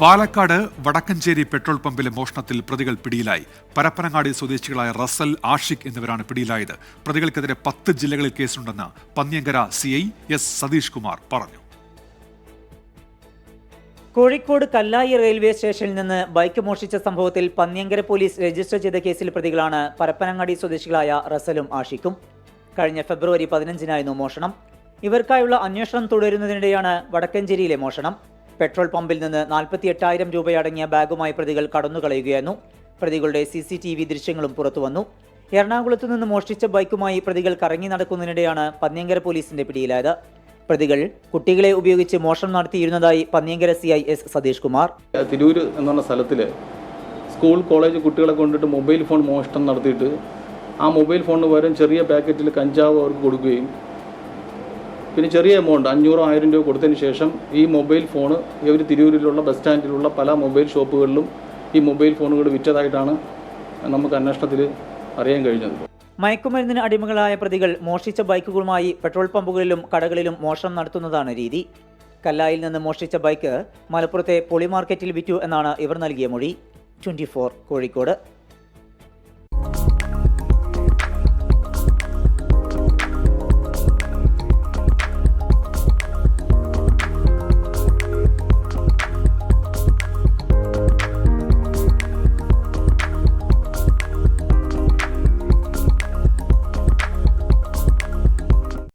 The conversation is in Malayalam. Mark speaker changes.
Speaker 1: പാലക്കാട് വടക്കഞ്ചേരി പെട്രോൾ പമ്പിലെ മോഷണത്തിൽ പ്രതികൾ പിടിയിലായി. പരപ്പനങ്ങാടി സ്വദേശികളായ റസൽ ആഷിഖ് എന്നിവരാണ് പിടിയിലായത്. പ്രതികൾക്കെതിരെ പത്ത് ജില്ലകളിൽ കേസുണ്ടെന്ന് Panniyankara C I S Satheesh Kumar പറഞ്ഞു.
Speaker 2: കോഴിക്കോട് കല്ലായി റെയിൽവേ സ്റ്റേഷനിൽ നിന്ന് ബൈക്ക് മോഷിച്ച സംഭവത്തിൽ പന്നിയങ്കര പോലീസ് രജിസ്റ്റർ ചെയ്ത കേസിൽ പ്രതികളാണ് പരപ്പനങ്ങാടി സ്വദേശികളായ റസലും ആഷിഖും. കഴിഞ്ഞ ഫെബ്രുവരി പതിനഞ്ചിനായിരുന്നു മോഷണം. ഇവർക്കായുള്ള അന്വേഷണം തുടരുന്നതിനിടെയാണ് വടക്കഞ്ചേരിയിലെ മോഷണം. പെട്രോൾ പമ്പിൽ നിന്ന് നാൽപ്പത്തി എട്ടായിരം രൂപയടങ്ങിയ ബാഗുമായി പ്രതികൾ കടന്നുകളയുകയായിരുന്നു. പ്രതികളുടെ സി സി ടി വി ദൃശ്യങ്ങളും പുറത്തുവന്നു. എറണാകുളത്ത് നിന്ന് മോഷ്ടിച്ച ബൈക്കുമായി പ്രതികൾ കറങ്ങി നടക്കുന്നതിനിടെയാണ് പന്നിയങ്കര പോലീസിന്റെ പിടിയിലായത്. പ്രതികൾ കുട്ടികളെ ഉപയോഗിച്ച് മോഷണം നടത്തിയിരുന്നതായി Panniyankara C I S Satheesh Kumar
Speaker 3: Tirur എന്ന് പറഞ്ഞ സ്ഥലത്തിൽ സ്കൂൾ കോളേജ് കുട്ടികളെ കൊണ്ടിട്ട് മൊബൈൽ ഫോൺ മോഷണം നടത്തിയിട്ട് ആ മൊബൈൽ ഫോണിന് പകരം ചെറിയ പാക്കറ്റിൽ കഞ്ചാവ് അവർക്ക് കൊടുക്കുകയും പിന്നെ ചെറിയ എമൗണ്ട് അഞ്ഞൂറോ ആയിരം രൂപ കൊടുത്തതിന് ശേഷം ഈ മൊബൈൽ ഫോൺ ഇവർ തിരൂരിലുള്ള ബസ് സ്റ്റാൻഡിലുള്ള പല മൊബൈൽ ഷോപ്പുകളിലും ഈ മൊബൈൽ ഫോണുകൾ വിറ്റതായിട്ടാണ് നമുക്ക് അന്വേഷണത്തിൽ അറിയാൻ കഴിഞ്ഞത്.
Speaker 2: മയക്കുമരുന്നിന് അടിമകളായ പ്രതികൾ മോഷ്ടിച്ച ബൈക്കുകളുമായി പെട്രോൾ പമ്പുകളിലും കടകളിലും മോഷണം നടത്തുന്നതാണ് രീതി. കല്ലായിൽ നിന്ന് മോഷ്ടിച്ച ബൈക്ക് മലപ്പുറത്തെ പൊളി മാർക്കറ്റിൽ വിറ്റു എന്നാണ് ഇവർ നൽകിയ മൊഴി. ട്വന്റി കോഴിക്കോട്.